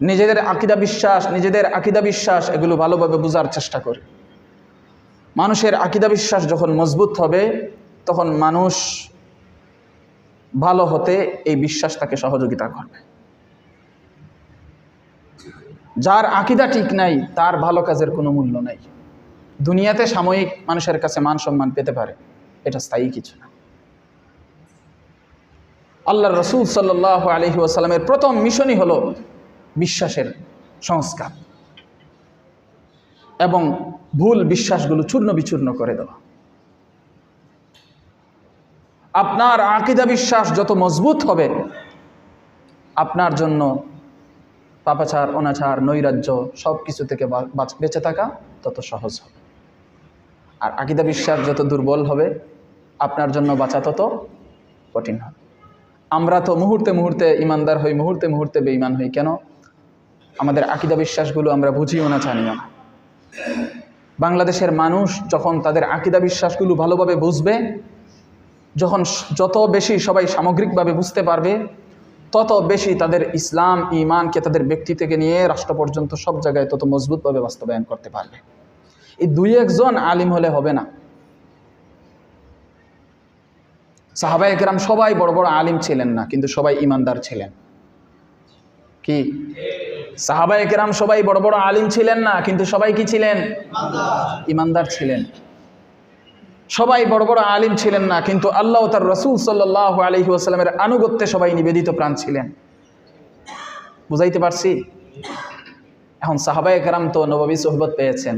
নিজেদের আকিদা বিশ্বাস, নিজেদের আকিদা বিশ্বাস, এগুলো ভালোভাবে বোঝার চেষ্টা করি। মানুষের আকিদা বিশ্বাস যখন মজবুত হবে, তখন মানুষ ভালো হতে এই বিশ্বাস তাকে সহযোগিতা করবে। যার আকিদা ঠিক নাই, তার ভালো কাজের কোনো মূল্য নাই। দুনিয়াতে সাময়িক মানুষের কাছে মান সম্মান পেতে পারে, এটা স্থায়ী কিছু না। আল্লাহ রসুল সাল্লাহ আলহি প্রথম মিশনই হলো বিশ্বাসের সংস্কার এবং ভুল বিশ্বাসগুলো চূর্ণ বিচূর্ণ করে দেওয়া। আপনার আকিদা বিশ্বাস যত মজবুত হবে, আপনার জন্য পাপাচার, অনাচার, নৈরাজ্য সব কিছু থেকে বাঁচ- থাকা তত সহজ হবে। আর আকিদা বিশ্বাস যত দুর্বল হবে, আপনার জন্য বাঁচা তত কঠিন হবে। আমরা তো মুহূর্তে মুহূর্তে ইমানদার হই, মুহূর্তে মুহূর্তে বেঈমান হই, কেন? আমাদের আকিদা বিশ্বাসগুলো আমরা বুঝিও না, জানিও না। বাংলাদেশের মানুষ যখন তাদের আকিদা বিশ্বাসগুলো ভালোভাবে বুঝবে, যখন যত বেশি সবাই সামগ্রিকভাবে বুঝতে পারবে, তত বেশি তাদের ইসলাম ইমানকে তাদের ব্যক্তি থেকে নিয়ে রাষ্ট্র পর্যন্ত সব জায়গায় তত মজবুতভাবে বাস্তবায়ন করতে পারবে। এই দুই একজন আলিম হলে হবে না। সাহাবা একরাম সবাই বড় বড় আলিম ছিলেন না, কিন্তু সবাই ইমানদার ছিলেন। কি? সাহাবা একরাম সবাই বড় বড় আলিম ছিলেন না, কিন্তু সবাই কি ছিলেন? ইমানদার ছিলেন। সবাই বড় বড় আলিম ছিলেন না, কিন্তু আল্লাহ তার রসুল সাল্লাহ আলহি আসালামের আনুগত্যে সবাই নিবেদিত প্রাণ ছিলেন। বুঝাইতে পারছি? এখন সাহাবা একরাম তো নবী সোহবত পেয়েছেন।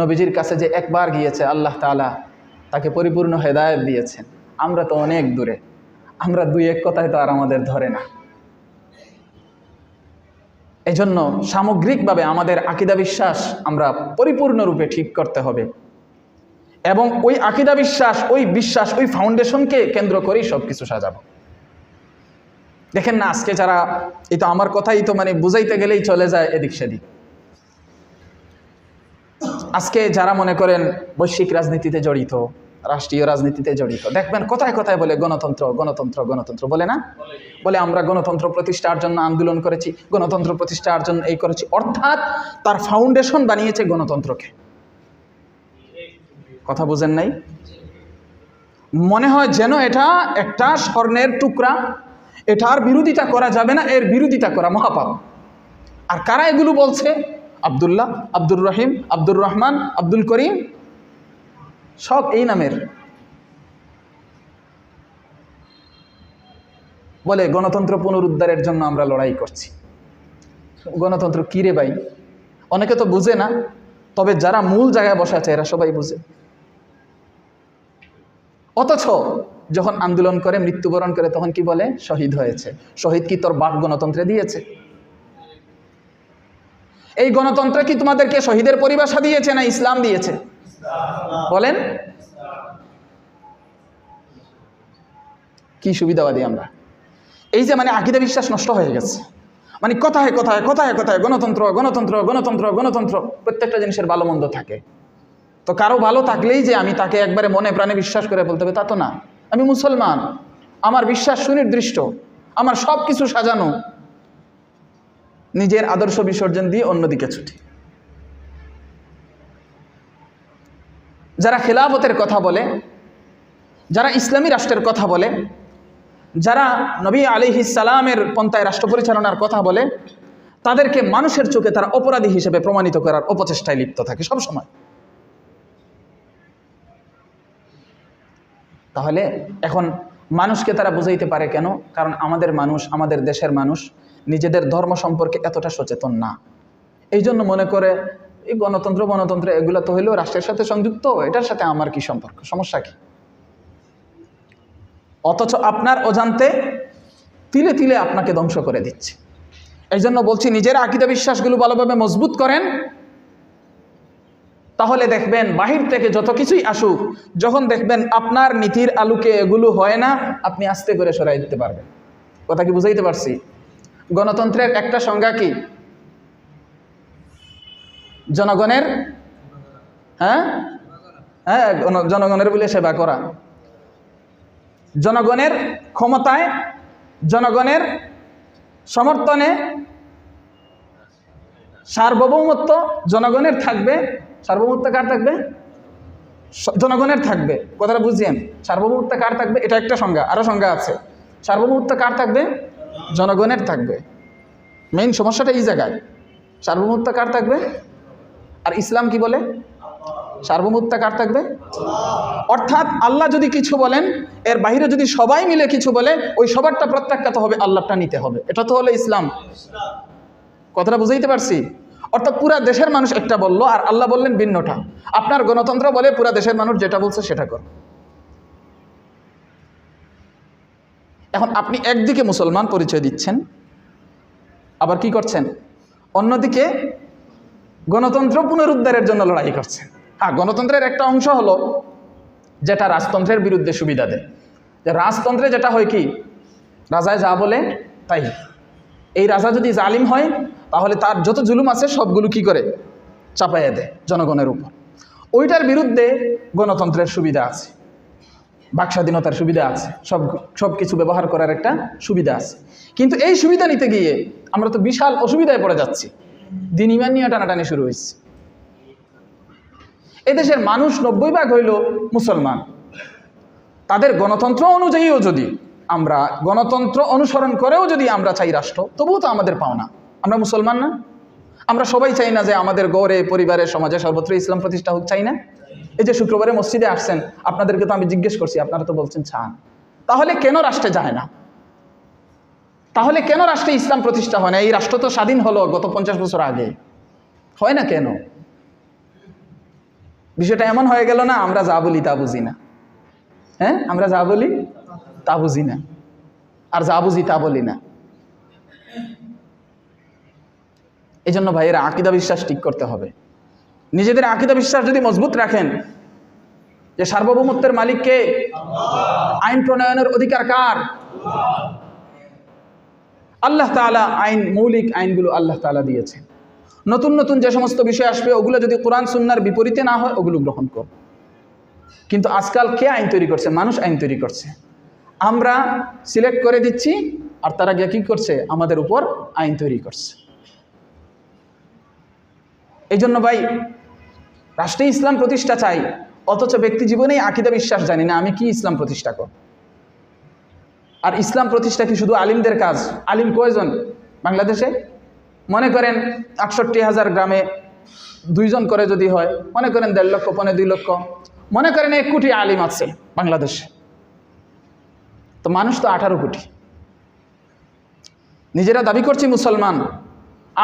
নবীজির কাছে যে একবার গিয়েছে, আল্লাহ তালা তাকে পরিপূর্ণ হেদায়ত দিয়েছেন। আমরা তো অনেক দূরে, আমরা দুই এক কথায় তো আর আমাদের ধরে না। এজন্য সামগ্রিকভাবে আমাদের আকিদা বিশ্বাস আমরা পরিপূর্ণরূপে ঠিক করতে হবে। এবং ওই আকিদা বিশ্বাস, ওই বিশ্বাস, ওই ফাউন্ডেশনকে কেন্দ্র করেই সব কিছু সাজাবো। দেখেন না, আজকে যারা এই তো আমার কথাই তো মানে বুঝাইতে গেলেই চলে যায় এদিক সেদিক। আজকে যারা মনে করেন বৈশ্বিক রাজনীতিতে জড়িত রাষ্ট্রীয় রাজনীতিতে জড়িত। দেখবেন, কোথায় কোথায় বলে গণতন্ত্র গণতন্ত্র গণতন্ত্র বলে না? বলে আমরা গণতন্ত্র প্রতিষ্ঠার জন্য আন্দোলন করেছি, গণতন্ত্র প্রতিষ্ঠার জন্য এই করেছি। অর্থাৎ তার ফাউন্ডেশন বানিয়েছে গণতন্ত্রকে। কথা বুঝেন নাই? মনে হয় যেন এটা একটা স্বর্ণের টুকরা। এটার বিরোধিতা করা যাবে না, এর বিরোধিতা করা মহাপাপ। আর কারা এগুলো বলছে? আবদুল্লাহ, আব্দুর রহিম, আব্দুর রহমান, আব্দুল করিম। সব এই নামের। বলে, গণতন্ত্র পুনরুদ্ধারের জন্য আমরা লড়াই করছি। গণতন্ত্র কী রে ভাই? অনেকে তো বুঝে না, তবে যারা মূল জায়গায় বসে আছে, এরা সবাই বুঝে। অথচ যখন আন্দোলন করে, মৃত্যুবরণ করে, তখন কি বলে? শহীদ হয়েছে। শহীদ কি তোর বাপ গণতন্ত্রে দিয়েছে? এই গণতন্ত্র কি তোমাদেরকে শহীদের পরিভাষা দিয়েছে না ইসলাম দিয়েছে? বলেন। কি সুবিধাবাদী আমরা। এই যে মানে আকিদা বিশ্বাস নষ্ট হয়ে গেছে। মানে কথায় কথায় কথায় কথায় গণতন্ত্র গণতন্ত্র গণতন্ত্র গণতন্ত্র প্রত্যেকটা জিনিসের ভালো মন্দ থাকে। তো কারও ভালো থাকলেই যে আমি তাকে একবারে মনে প্রাণে বিশ্বাস করে বলতে হবে তা তো না। আমি মুসলমান, আমার বিশ্বাস সুনির্দিষ্ট, আমার সব কিছু সাজানো, নিজের আদর্শ বিসর্জন দিয়ে অন্যদিকে ছুটি। যারা খেলাফতের কথা বলে, যারা ইসলামী রাষ্ট্রের কথা বলে, যারা নবী আলিহি সালামের পন্থায় রাষ্ট্র পরিচালনার কথা বলে, তাদেরকে মানুষের চোখে তারা অপরাধী হিসেবে প্রমাণিত করার অপচেষ্টায় লিপ্ত থাকে সব সময় তাহলে এখন মানুষকে তারা বুঝাইতে পারে কেন? কারণ আমাদের মানুষ, আমাদের দেশের মানুষ, নিজেদের ধর্ম সম্পর্কে এতটা সচেতন না। এই জন্য মনে করে এই গণতন্ত্র গণতন্ত্র এগুলো তো হইলেও রাষ্ট্রের সাথে সংযুক্ত, এটার সাথে আমার কি সম্পর্ক? সমস্যা কি? অথচ আপনার অজান্তে তিলে তিলে আপনাকে ধ্বংস করে দিচ্ছে। এই জন্য বলছি, নিজের আকিদা বিশ্বাসগুলো ভালোভাবে মজবুত করেন। তাহলে দেখবেন, বাহির থেকে যত কিছুই আসুক, যখন দেখবেন আপনার নীতির আলুকে এগুলো হয় না, আপনি আস্তে করে সরাই দিতে পারবেন। কথা কি বুঝাইতে পারছি? গণতন্ত্রের একটা সংজ্ঞা কি? জনগণের হ্যাঁ? হ্যাঁ জনগণের বলে সেবা করা। জনগণের ক্ষমতায়, জনগণের সমর্থনে সার্বভৌমত্ব জনগণের থাকবে। সার্বভৌমত্ব কার থাকবে? জনগণের থাকবে। কথাটা বুঝিয়েন সার্বভৌমত্ব কার থাকবে? এটা একটা সংজ্ঞা আরও সংজ্ঞা আছে। সার্বভৌমত্ব কার থাকবে? জনগণের থাকবে। মেইন সমস্যাটা এই জায়গায়। সার্বভৌমত্ব কার থাকবে? আর ইসলাম কি বলে? সার্বভৌমত্ব কার থাকবে? অর্থাৎ আল্লাহ যদি কিছু বলেন, এর বাইরে যদি সবাই মিলে কিছু বলে, ওই সবারটা প্রত্যাখ্যাত হবে আল্লাহটা নিতে হবে। এটা তো হলো ইসলাম। কথাটা বুঝাইতে পারছি? অর্থাৎ পুরা দেশের মানুষ একটা বলল, আর আল্লাহ বললেন ভিন্নটা। আপনার গণতন্ত্র বলে পুরা দেশের মানুষ যেটা বলছে সেটা কর। এখন আপনি একদিকে মুসলমান পরিচয় দিচ্ছেন, আবার কি করছেন? অন্যদিকে গণতন্ত্র পুনরুদ্ধারের জন্য লড়াই করছেন হ্যাঁ গণতন্ত্রের একটা অংশ হলো যেটা রাজতন্ত্রের বিরুদ্ধে সুবিধা দেয়। যে রাজতন্ত্রে যেটা হয় কি রাজায় যা বলে তাই। এই রাজা যদি জালিম হয়, তাহলে তার যত জুলুম আছে সবগুলো কি করে? চাপাইয়া দেয় জনগণের উপর। ওইটার বিরুদ্ধে গণতন্ত্রের সুবিধা আছে। বাক স্বাধীনতার সুবিধা আছে। সব সব কিছু ব্যবহার করার একটা সুবিধা আছে। কিন্তু এই সুবিধা নিতে গিয়ে আমরা তো বিশাল অসুবিধায় পড়ে যাচ্ছি। দিন ইমান নিয়ে টানাটানি শুরু হয়েছে। এদেশের মানুষ নব্বই ভাগ হইল মুসলমান। তাদের গণতন্ত্র অনুযায়ীও যদি আমরা গণতন্ত্র অনুসরণ করেও যদি আমরা চাই রাষ্ট্র, তবুও তো আমাদের পাওনা। আমরা মুসলমান না। আমরা সবাই চাই না যে আমাদের গড়ে, পরিবারে, সমাজে সর্বত্র ইসলাম প্রতিষ্ঠা হোক, চাই না। এই যে শুক্রবারে মসজিদে আসছেন, আপনাদেরকে তো আমি জিজ্ঞেস করছি, আপনারা তো বলছেন চান। তাহলে কেন রাষ্ট্রে যায় না? তাহলে কেন রাষ্ট্রে ইসলাম প্রতিষ্ঠা হয় না? এই রাষ্ট্র তো স্বাধীন হলো গত পঞ্চাশ বছর আগে। হয় না কেন? বিষয়টা এমন হয়ে গেল না, আমরা যা বলি তা বুঝি না। হ্যাঁ? আমরা যা বলি তা বুঝি না। আর যা বুঝি তা বলি না। এই জন্য ভাইয়েরা, আকিদা বিশ্বাস ঠিক করতে হবে। নিজেদের আকিদা বিশ্বাস যদি মজবুত রাখেন, যে সার্বভৌমত্বের মালিককে আইন প্রণয়নের অধিকার কার? আল্লাহ তাআলা আইন, মৌলিক আইনগুলো আল্লাহ তাআলা দিয়েছেন। নতুন নতুন যে সমস্ত বিষয় আসবে, ওগুলো যদি কোরআন, সুন্নার বিপরীতে না হয়, ওগুলো গ্রহণ কর কিন্তু আজকাল কে আইন তৈরি করছে? মানুষ আইন তৈরি করছে। আমরা সিলেক্ট করে দিচ্ছি, আর তারা গিয়ে কী করছে? আমাদের উপর আইন তৈরি করছে। এই জন্য ভাই, রাষ্ট্রে ইসলাম প্রতিষ্ঠা চাই, অথচ ব্যক্তি জীবনেই আকিদা বিশ্বাস জানি না, আমি কি ইসলাম প্রতিষ্ঠা করব? আর ইসলাম প্রতিষ্ঠা কি শুধু আলিমদের কাজ? আলিম কয়জন বাংলাদেশে? মনে করেন আটষট্টি হাজার গ্রামে দুইজন করে যদি হয়, মনে করেন দেড় লক্ষ, পনে দুই লক্ষ। মনে করেন এক কোটি আলিম আছে বাংলাদেশে। তো মানুষ তো আঠারো কোটি। নিজেরা দাবি করছি মুসলমান।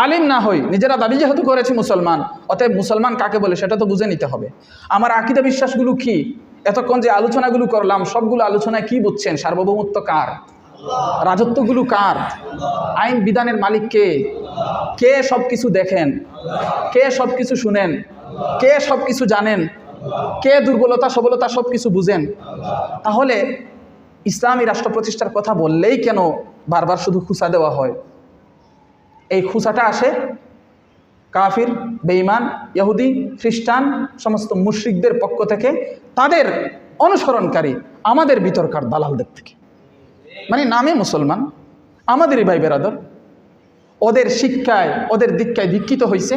আলিম না হই, নিজেরা দাবি যেহেতু করেছি মুসলমান, অতএব মুসলমান কাকে বলে সেটা তো বুঝে নিতে হবে। আমার আকিদা বিশ্বাসগুলো কি? এতক্ষণ যে আলোচনাগুলো করলাম, সবগুলো আলোচনায় কি বুঝছেন? সার্বভৌমত্ব কার? রাজত্বগুলো কার? আইন বিধানের মালিক কে? কে সব কিছু দেখেন? কে সব কিছু শুনেন? কে সব কিছু জানেন? কে দুর্বলতা, সবলতা সব কিছু বুঝেন? তাহলে ইসলামী রাষ্ট্র প্রতিষ্ঠার কথা বললেই কেন বারবার শুধু খুসা দেওয়া হয়? এই খুসাটা আসে কাফির, বেঈমান, ইহুদি, খ্রিস্টান, সমস্ত মুশরিকদের পক্ষ থেকে তাদের অনুসরণকারী আমাদের ভিতরকার দালালদের থেকে। মানে নামে মুসলমান, আমাদেরই ভাই বেরাদর, ওদের শিক্ষায়, ওদের দীক্ষায় দীক্ষিত হয়েছে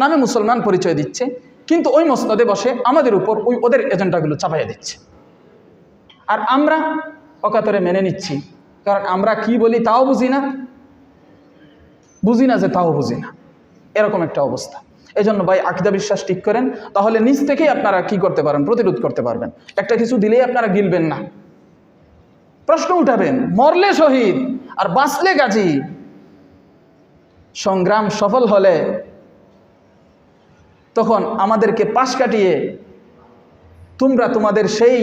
নামে মুসলমান পরিচয় দিচ্ছে, কিন্তু ওই মসনদে বসে আমাদের উপর ওই ওদের এজেন্ডাগুলো চাপাইয়া দিচ্ছে। আর আমরা অকাতরে মেনে নিচ্ছি, কারণ আমরা কি বলি তাও বুঝি না বুঝি না যে তাও বুঝি না। এরকম একটা অবস্থা। এই জন্য ভাই আকিদা বিশ্বাস ঠিক করেন, তাহলে নিজ থেকেই আপনারা কি করতে পারেন? প্রতিরোধ করতে পারবেন। একটা কিছু দিলেই আপনারা গিলবেন না। প্রশ্ন উঠাবেন, মরলে শহীদ আর বাঁচলে গাজী? সংগ্রাম সফল হলে তখন আমাদেরকে পাশ কাটিয়ে তোমরা তোমাদের সেই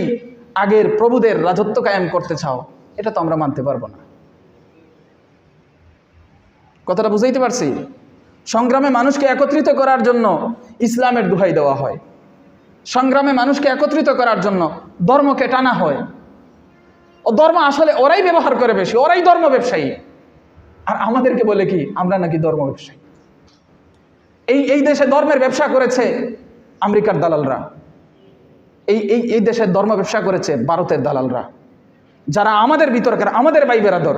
আগের প্রভুদের রাজত্ব কায়েম করতে চাও, এটা তো আমরা মানতে পারব না। কথাটা বুঝাইতে পারছি? সংগ্রামে মানুষকে একত্রিত করার জন্য ইসলামের দুহাই দেওয়া হয়। সংগ্রামে মানুষকে একত্রিত করার জন্য ধর্মকে টানা হয়। ও ধর্ম আসলে ওরাই ব্যবহার করে বেশি, ওরাই ধর্ম ব্যবসায়ী। আর আমাদেরকে বলে কি, আমরা নাকি ধর্ম ব্যবসায়ী। এই এই দেশে ধর্মের ব্যবসা করেছে আমেরিকার দালালরা। এই এই এই দেশের ধর্ম ব্যবসা করেছে ভারতের দালালরা। যারা আমাদের বিতর্কের, আমাদের ভাই বেরাদর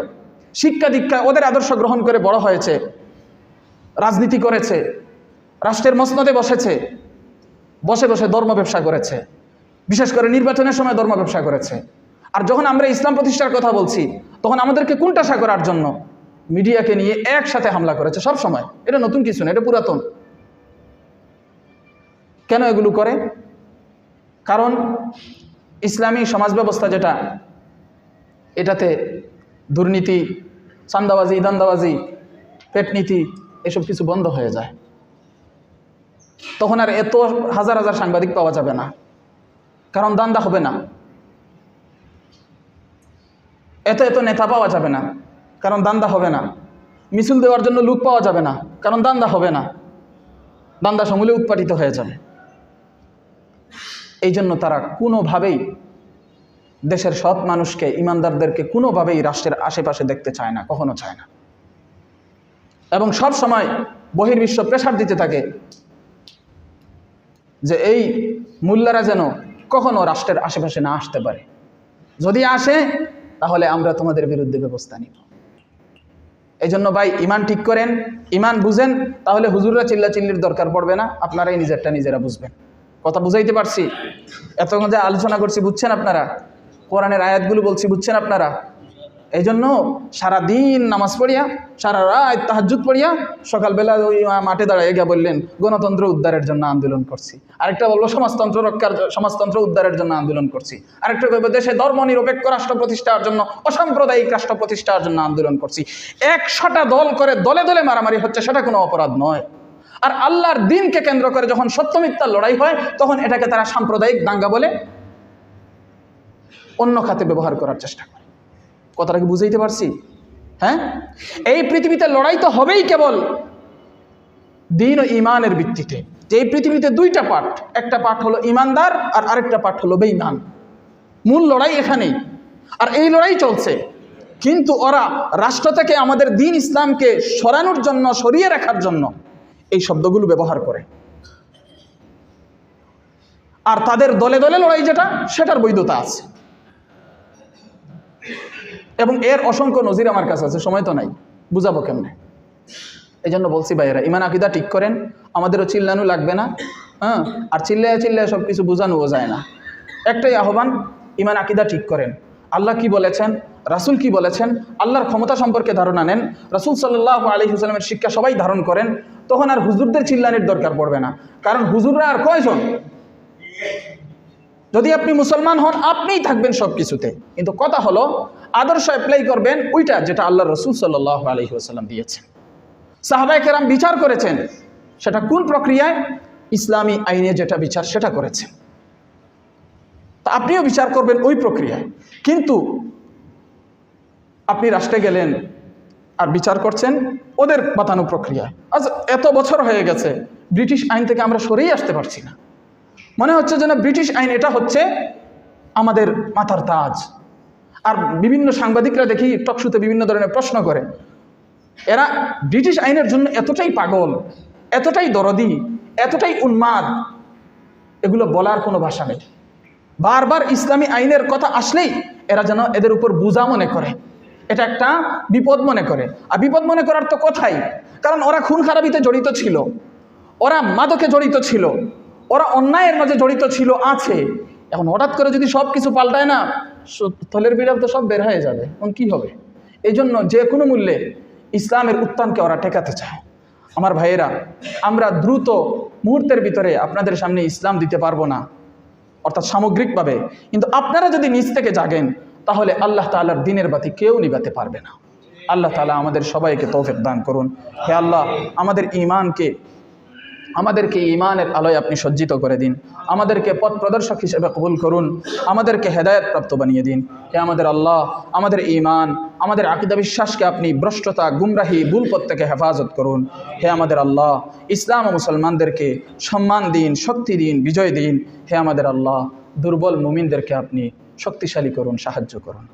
শিক্ষা দীক্ষা ওদের আদর্শ গ্রহণ করে বড় হয়েছে। রাজনীতি করেছে, রাষ্ট্রের মসনদে বসেছে, বসে বসে ধর্ম ব্যবসা করেছে, বিশেষ করে নির্বাচনের সময় ধর্ম ব্যবসা করেছে। আর যখন আমরা ইসলাম প্রতিষ্ঠার কথা বলছি, তখন আমাদেরকে কোনটাশা করার জন্য মিডিয়াকে নিয়ে একসাথে হামলা করেছে সব সময়। এটা নতুন কিছু না, এটা পুরাতন। কেন এগুলো করে? কারণ ইসলামী সমাজ ব্যবস্থা যেটা, এটাতে দুর্নীতি চান্দাবাজি দান্দাবাজি পেটনীতি এসব কিছু বন্ধ হয়ে যায়। তখন আর এত হাজার হাজার সাংবাদিক পাওয়া যাবে না। কারণ দান্দা হবে না। এত এত নেতা পাওয়া যাবে না। কারণ দান্দা হবে না। মিছিল দেওয়ার জন্য লুক পাওয়া যাবে না। কারণ দান্দা হবে না। দান্দা সমূলে উৎপাটিত হয়ে যাবে। এই জন্য তারা কোনোভাবেই দেশের সৎ মানুষকে, ইমানদারদেরকে কোনোভাবেই রাষ্ট্রের আশেপাশে দেখতে চায় না, কখনো চায় না। এবং সব সময় বহির্বিশ্ব প্রেশার দিতে থাকে যে এই মূল্যারা যেন কখনো রাষ্ট্রের আশেপাশে না আসতে পারে। যদি আসে, তাহলে আমরা তোমাদের বিরুদ্ধে ব্যবস্থা নিব। এই জন্য ভাই, ইমান ঠিক করেন, ইমান বুঝেন, তাহলে হুজুররা চিল্লা চিল্লির দরকার পড়বে না, আপনারাই নিজেরটা নিজেরা বুঝবেন। কথা বুঝাইতে পারছি? এত যে আলোচনা করছি, বুঝছেন আপনারা? কোরআনের আয়াতগুলো বলছি, বুঝছেন আপনারা? এই জন্য সারাদিন নামাজ পড়িয়া, সারা রাত তাহাজুদ পড়িয়া সকালবেলা ওই মাঠে দাঁড়ায় গিয়া বললেন, গণতন্ত্র উদ্ধারের জন্য আন্দোলন করছি। আরেকটা বলব সমাজতন্ত্র রক্ষার সমাজতন্ত্র উদ্ধারের জন্য আন্দোলন করছি। আরেকটা বলব দেশে ধর্ম নিরপেক্ষ রাষ্ট্র প্রতিষ্ঠার জন্য, অসাম্প্রদায়িক রাষ্ট্র প্রতিষ্ঠার জন্য আন্দোলন করছি। একশোটা দল করে দলে দলে মারামারি হচ্ছে, সেটা কোনো অপরাধ নয়। আর আল্লাহর দিনকে কেন্দ্র করে যখন সত্য মিথ্যার লড়াই হয়, তখন এটাকে তারা সাম্প্রদায়িক দাঙ্গা বলে অন্য খাতে ব্যবহার করার চেষ্টা করে। কথাটা কি বুঝাইতে পারছি? হ্যাঁ? এই পৃথিবীতে লড়াই তো হবেই কেবল দিন ও ইমানের ভিত্তিতে। যে এই পৃথিবীতে দুইটা পাঠ। একটা পাঠ হলো ইমানদার আর আরেকটা পাঠ হলো বেঈমান। মূল লড়াই এখানেই। আর এই লড়াই চলছে। কিন্তু ওরা রাষ্ট্র থেকে আমাদের দিন ইসলামকে সরানোর জন্য, সরিয়ে রাখার জন্য এই শব্দগুলো ব্যবহার করে। আর তাদের দলে দলে লড়াই যেটা, সেটার বৈধতা আছে। এবং এর অসংখ্য নজির আমার কাছে আছে, সময় তো নাই, বুঝাবো কেমনে? এই জন্য বলছি ভাইয়েরা, ইমান আকিদা ঠিক করেন, আমাদেরও চিল্লানো লাগবে না হ্যাঁ? আর চিল্লায় চিল্লায় সব কিছু বোঝানোও যায় না। একটাই আহ্বান, ইমান আকিদা ঠিক করেন। আল্লাহ কি বলেছেন? রাসূল কি বলেছেন? আল্লাহর ক্ষমতা সম্পর্কে ধারণা নেন। রাসূল সাল্লাহ আলী হুসালামের শিক্ষা সবাই ধারণ করেন, তখন আর হুজুরদের চিল্লানির দরকার পড়বে না। কারণ হুজুররা আর কয়জন? যদি আপনি মুসলমান হন, আপনিই থাকবেন সব কিছুতে কিন্তু কথা হলো আদর্শ অ্যাপ্লাই করবেন, ওইটা যেটা আল্লাহ রসুল সাল্লাহ আলহি আসাল্লাম দিয়েছেন। সাহাবাই কেরাম বিচার করেছেন, সেটা কোন প্রক্রিয়ায়? ইসলামী আইনে যেটা বিচার, সেটা করেছেন। তা আপনিও বিচার করবেন ওই প্রক্রিয়ায়। কিন্তু আপনি রাষ্ট্রে গেলেন, আর বিচার করছেন ওদের বাতানো প্রক্রিয়া আজ এত বছর হয়ে গেছে, ব্রিটিশ আইন থেকে আমরা সরেই আসতে পারছি না। মনে হচ্ছে যেন ব্রিটিশ আইন এটা হচ্ছে আমাদের মাথার তাজ। আর বিভিন্ন সাংবাদিকরা দেখি টকশুতে বিভিন্ন ধরনের প্রশ্ন করে। এরা ব্রিটিশ আইনের জন্য এতটাই পাগল, এতটাই দরদি, এতটাই উন্মাদ, এগুলো বলার কোনো ভাষা নেই। বারবার ইসলামী আইনের কথা আসলেই এরা যেন এদের উপর বোঝা মনে করে। এটা একটা বিপদ মনে করে। আর বিপদ মনে করার তো কথাই, কারণ ওরা খুন খারাপিতে জড়িত ছিল, ওরা মাদকে জড়িত ছিল, ওরা অন্যায়ের মাঝে জড়িত ছিল, আছে। এখন হঠাৎ করে যদি সব কিছু পাল্টায় না থলের বিড়াল তো সব বের হয়ে যাবে, এখন কী হবে? এই জন্য যে কোনো মূল্যে ইসলামের উত্থানকে ওরা ঠেকাতে চায়। আমার ভাইয়েরা, আমরা দ্রুত মুহূর্তের ভিতরে আপনাদের সামনে ইসলাম দিতে পারব না, অর্থাৎ সামগ্রিকভাবে। কিন্তু আপনারা যদি নিজ থেকে জাগেন, তাহলে আল্লাহ তাআলার দিনের বাতি কেউ নিবাতে পারবে না। আল্লাহ তালা আমাদের সবাইকে তৌফিক দান করুন। হে আল্লাহ, আমাদের ইমানকে আমাদেরকে ইমানের আলোয় আপনি সজ্জিত করে দিন। আমাদেরকে পথ প্রদর্শক হিসেবে কবুল করুন। আমাদেরকে হেদায়ত প্রাপ্ত বানিয়ে দিন। হে আমাদের আল্লাহ, আমাদের ইমান আমাদের আকিদা বিশ্বাসকে আপনি ভ্রষ্টতা, গুমরাহি ভুলপথ থেকে হেফাজত করুন। হে আমাদের আল্লাহ, ইসলাম ও মুসলমানদেরকে সম্মান দিন, শক্তি দিন, বিজয় দিন। হে আমাদের আল্লাহ, দুর্বল মুমিনদেরকে আপনি শক্তিশালী করুন, সাহায্য করুন।